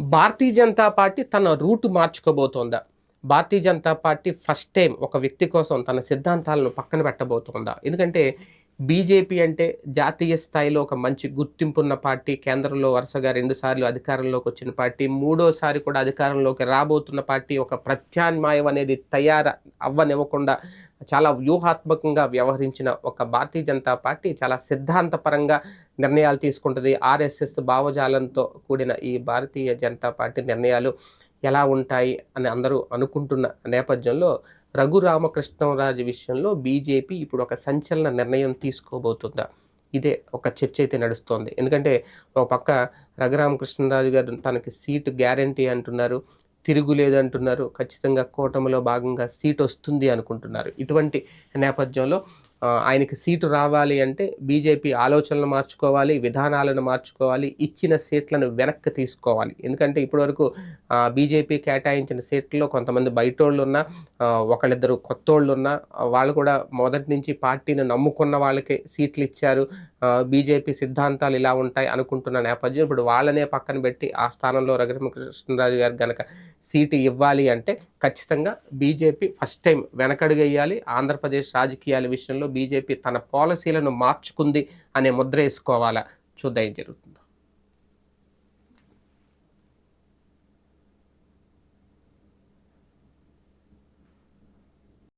భారతీయ Janata party తన route మార్చుకోబోతోందా? Bharatiya Janata Party first time ఒక వ్యక్తి కోసం తన సిద్ధాంతాలను పక్కన పెట్టబోతోందా? ఎందుకంటే బీజేపీ అంటే జాతీయ స్థాయిలో ఒక మంచి గుర్తింపున్న పార్టీ కేంద్రంలో వరుసగా రెండుసార్లు అధికారంలోకి వచ్చిన పార్టీ మూడోసారి కూడా అధికారంలోకి రాబోతున్న పార్టీ ఒక ప్రత్యామ్నాయం అనేది తయారు అవ్వనివ్వకుండా చాలా వ్యూహాత్మకంగా వ్యవహరించిన ఒక భారతీయ జనతా పార్టీ చాలా సిద్ధాంతపరంగా నిర్ణయాలు తీసుకుంటుంది. ఆర్ఎస్ఎస్ భావజాలంతో కూడిన ఈ భారతీయ జనతా పార్టీ నిర్ణయాలు ఎలా ఉంటాయి అని అందరూ అనుకుంటున్న నేపథ్యంలో రఘురామకృష్ణరాజు విషయంలో బీజేపీ ఇప్పుడు ఒక సంచలన నిర్ణయం తీసుకోబోతుందా? ఇదే ఒక చర్చ అయితే నడుస్తోంది. ఎందుకంటే ఒక పక్క రఘురామకృష్ణరాజు గారు తనకి సీటు గ్యారంటీ అంటున్నారు తిరుగులేదు అంటున్నారు ఖచ్చితంగా కూటమిలో భాగంగా సీట్ వస్తుంది అనుకుంటున్నారు. ఇటువంటి నేపథ్యంలో ఆయనకి సీటు రావాలి అంటే బీజేపీ ఆలోచనలు మార్చుకోవాలి విధానాలను మార్చుకోవాలి ఇచ్చిన సీట్లను వెనక్కి తీసుకోవాలి. ఎందుకంటే ఇప్పటివరకు బీజేపీ కేటాయించిన సీట్లలో కొంతమంది బయటోళ్ళు ఉన్నా ఒకళ్ళిద్దరు కొత్తోళ్ళు ఉన్నా వాళ్ళు కూడా మొదటి నుంచి పార్టీని నమ్ముకున్న వాళ్ళకే సీట్లు ఇచ్చారు. బీజేపీ సిద్ధాంతాలు ఇలా ఉంటాయి అనుకుంటున్న నేపథ్యం ఇప్పుడు వాళ్ళనే పక్కన పెట్టి ఆ స్థానంలో రఘురామకృష్ణరాజు గారు కనుక సీటు ఇవ్వాలి అంటే ఖచ్చితంగా బీజేపీ ఫస్ట్ టైం వెనకడుగేయాలి. ఆంధ్రప్రదేశ్ రాజకీయాల విషయంలో బీజేపీ తన పాలసీలను మార్చుకుంది అనే ముద్ర వేసుకోవాలా? చూద్దాం ఏం జరుగుతుందో.